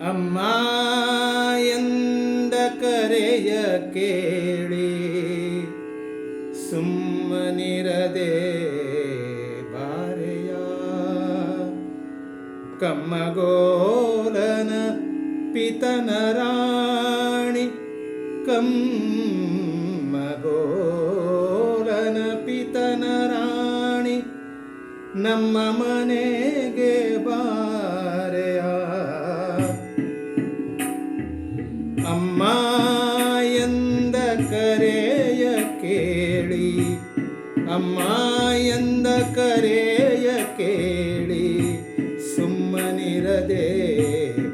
ಅಮ್ಮ ಎಂದ ಕರೆಯ ಕೇಳಿ ಸುಮ್ಮನಿರದೆ ಬಾರೆಯ ಕಮ್ಮಗೋಲನ ಪಿತನ ರಾಣಿ ಕಮ್ಮಗೋಲನ ಪಿತನ ರಾಣಿ ನಮ್ಮ ಮನೆಗೆ ಅಮ್ಮ ಎಂದ ಕರೆಯ ಕೇಳಿ, ಸುಮ್ಮನಿರದೆ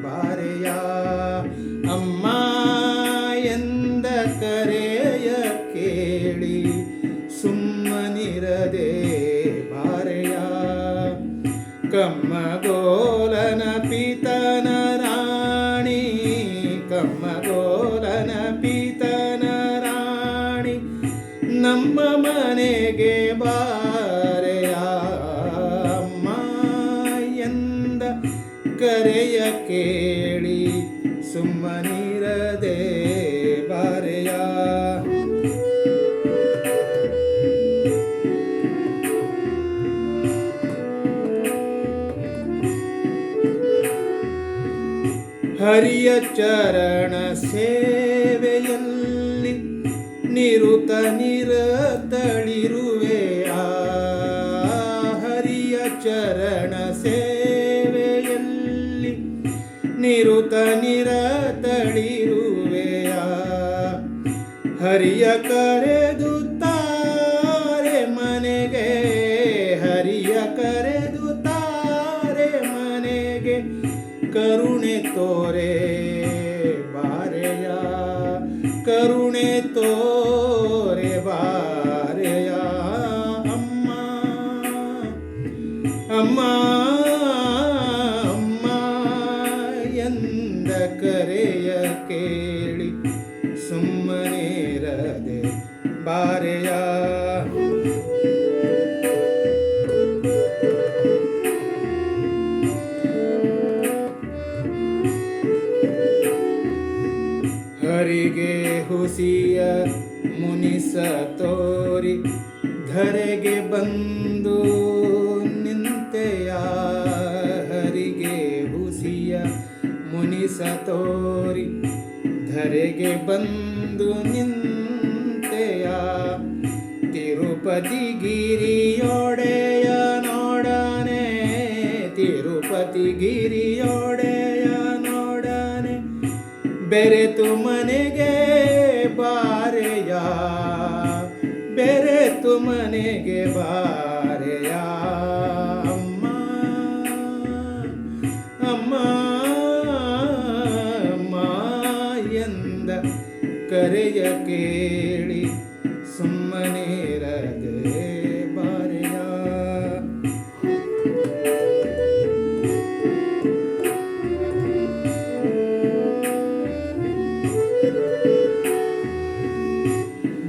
ಬಾರೆಯ? ಅಮ್ಮ ಎಂದ ಕರೆಯ ಕೇಳಿ, ಸುಮ್ಮನಿರದೆ ಬಾರೆಯ? ಕಮ್ಮಗೋಲನ ಪಿತನ ರಾಣಿ, ಕಮ್ಮಗೋಲನ ಪಿತನ ರಾಣಿ ನಮ್ಮ ಮನೆಗೆ ಬಾರೆಯ ಅಮ್ಮ ಎಂದ ಕರೆಯ ಕೇಳಿ ಸುಮ್ಮನಿರದೆ ಬಾರೆಯ. ಹರಿಯ ಚರಣ ಸೇವೆಯಲ್ಲಿ ನಿರುತ ನಿರತಳಿರುವೆ. ಹರಿಯ ಚರಣ ಸೇವೆಯಲ್ಲಿ ನಿರುತ ನಿರತಳಿರುವೆ. ಹರಿಯ ಕರೆದು ತಾರೆ ಮನೆಗೆ. ಹರಿಯ ಕರೆದು ತಾರೆ ಮನೆಗೆ ಕರುಣೆ ತೋರೆ. ಬಾರೆಯ ಕರುಣೆ ತೋರೆ ಬಾರೆಯ. ಹರಿಗೆ ಹುಸಿಯ ಮುನಿಸ ತೋರಿ ಧರೆಗೆ ಬಂದು ನಿಂತೆಯ ಹರಿಗೆ ಹುಸಿಯ ಮುನಿಸ ತೋರಿ ಧರೆಗೆ ಬಂದು ನಿಂತೆಯ ತಿರುಪತಿ ಗಿರಿಯೊಡೆಯ ನೋಡನೆ ತಿರುಪತಿ ಗಿರಿಯೊಡೆಯ ನೋಡನೆ ಬೆರೆತು ಮನೆಗೆ ಬಾರೆಯ, ಬೆರೆತು ಮನೆಗೆ ಬಾರೆಯ ಅಮ್ಮ ಅಮ್ಮ, ಎಂದ ಕರೆಯ ಕೇಳಿ ಸುಮ್ಮನಿರದೆ ಬಾರೆಯ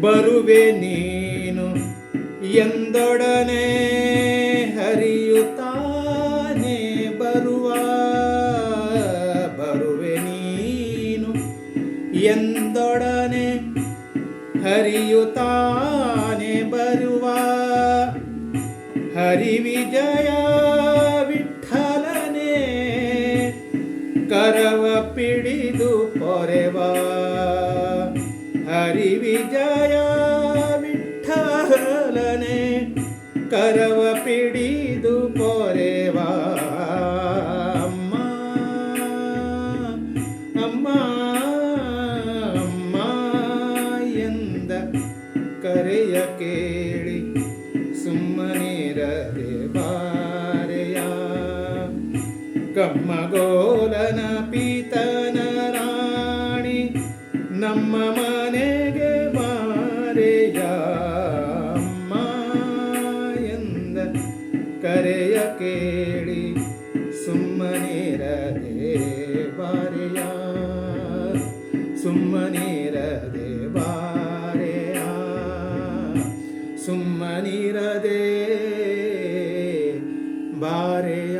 ಬರುವೆ ನೀನು ಎಂದೊಡನೆ ಹರಿಯುತ್ತಾನೆ ಬರುವ. ಬರುವೆ ನೀನು ಎಂದೊಡನೆ ಹರಿಯುತ್ತಾನೆ ಬರುವ ಹರಿವಿಜಯ ವಿಠಲನೆ ಕರವ ಪಿಡಿದು ಪೊರೆವ ಹರಿವಿಜಯ ವಿಠಲನೆ ಕರವ ಪಿಡಿದು ಸುಮ್ಮನಿರದೆ ಬಾರೆಯ ಕಮ್ಮಗೋಲನ ಪೀತನ ರಾಣಿ ನಮ್ಮ ಮನೆಗೆ ಬಾರೆಯ ಅಮ್ಮ ಎಂದ ಕರೆಯ ಕೇಳಿ ಸುಮ್ಮನಿರದೆ ಬಾರೆಯ ಸುಮ್ಮನಿರದೆ ನೀರದೆ ಬಾರೆಯ